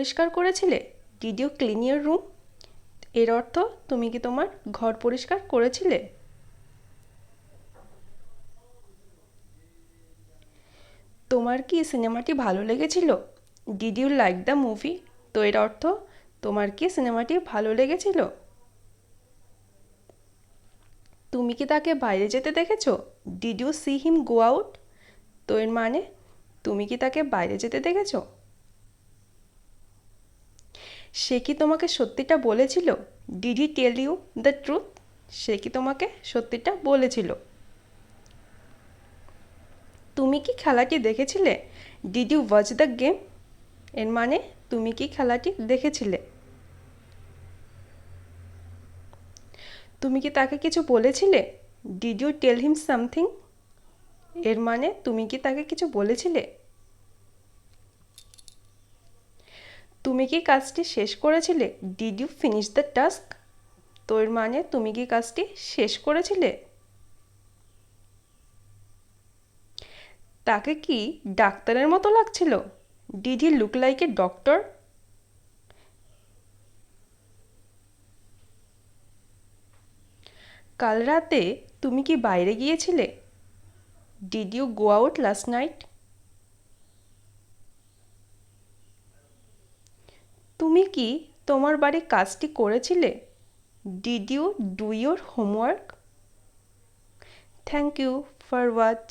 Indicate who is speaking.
Speaker 1: পরিষ্কার করেছিলে? Did you clean your room এর অর্থ, তুমি কি তোমার ঘর পরিষ্কার করেছিলে? তোমার কি সিনেমাটি ভালো লেগেছিল? Did you like the movie তো এর অর্থ, তোমার কি সিনেমাটি ভালো লেগেছিল? তুমি কি তাকে বাইরে যেতে দেখেছ? Did you see him go out তো এর মানে তুমি কি তাকে বাইরে যেতে দেখেছ? সে কি তোমাকে সত্যিটা বলেছিল? Did he tell you the truth সে কি তোমাকে সত্যিটা বলেছিল? তুমি কি খেলাটি দেখেছিলে? Did you watch the game এর মানে তুমি কি খেলাটি দেখেছিলে? তুমি কি তাকে কিছু বলেছিলে? Did you tell him something এর মানে তুমি কি তাকে কিছু বলেছিলে? তুমি কি কাজটি শেষ করেছিলে? Did you finish the task তো এর মানে তুমি কি কাজটি শেষ করেছিলে? তাকে কি ডাক্তারের মতো লাগছিল? Did he look like a doctor কাল রাতে তুমি কি বাইরে গিয়েছিলে? Did you go out last night তুমি কি তোমার বাড়ির কাজটি করেছিলে? Did you do your homework thank you for watch